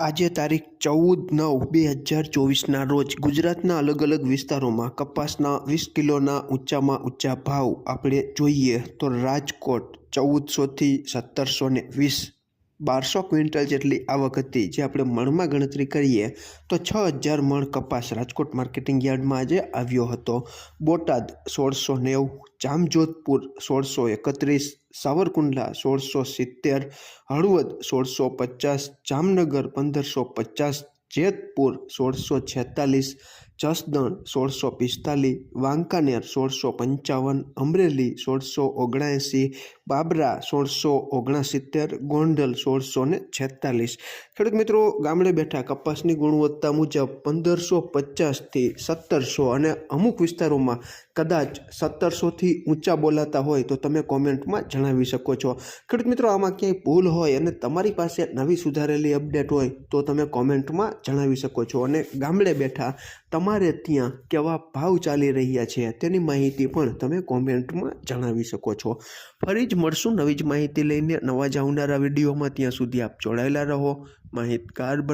આજે તારીખ ચૌદ નવ બે હજાર ચોવીસના રોજ ગુજરાતના અલગ અલગ વિસ્તારોમાં કપાસના વીસ કિલોના ઊંચામાં ઊંચા ભાવ આપણે જોઈએ તો રાજકોટ ચૌદસોથી સત્તરસો ને વીસ બારસો ક્વિન્ટલ જેટલી આવક હતી. જે આપણે મણમાં ગણતરી કરીએ તો છ હજાર મણ કપાસ રાજકોટ માર્કેટિંગ યાર્ડમાં આજે આવ્યો હતો. બોટાદ સોળસો નેવું, જામજોધપુર સોળસો એકત્રીસ, સાવરકુંડલા સોળસો સિત્તેર, હળવદ સોળસો પચાસ, જામનગર પંદરસો પચાસ, જેતપુર સોળસો છેતાલીસ જસદણ સોળસો પિસ્તાલીસ, વાંકાનેર સોળસો પંચાવન, અમરેલી સોળસો ઓગણએંસી બાબરા સોળસો ઓગણસિત્તેર, ગોંડલ સોળસો ને છેતાલીસ. ખેડૂત મિત્રો, ગામડે બેઠા કપાસની ગુણવત્તા મુજબ પંદરસો પચાસથી સત્તરસો અને અમુક વિસ્તારોમાં કદાચ સત્તરસોથી ઊંચા બોલાતા હોય તો તમે કોમેન્ટમાં જણાવી શકો છો. ખેડૂત મિત્રો, આમાં ક્યાંય ભૂલ હોય અને તમારી પાસે નવી સુધારેલી અપડેટ હોય તો તમે કોમેન્ટમાં જણાવી શકો છો. અને ગામડે બેઠા તમારે ત્યાં કેવા ભાવ ચાલી રહ્યા છે તેની માહિતી પણ તમે કોમેન્ટમાં જણાવી શકો છો. ફરી જ મળશું નવી જ માહિતી લઈને. નવા જ આવનારા વિડીયોમાં ત્યાં સુધી આપ જોડાયેલા રહો. માહિતગાર બનો.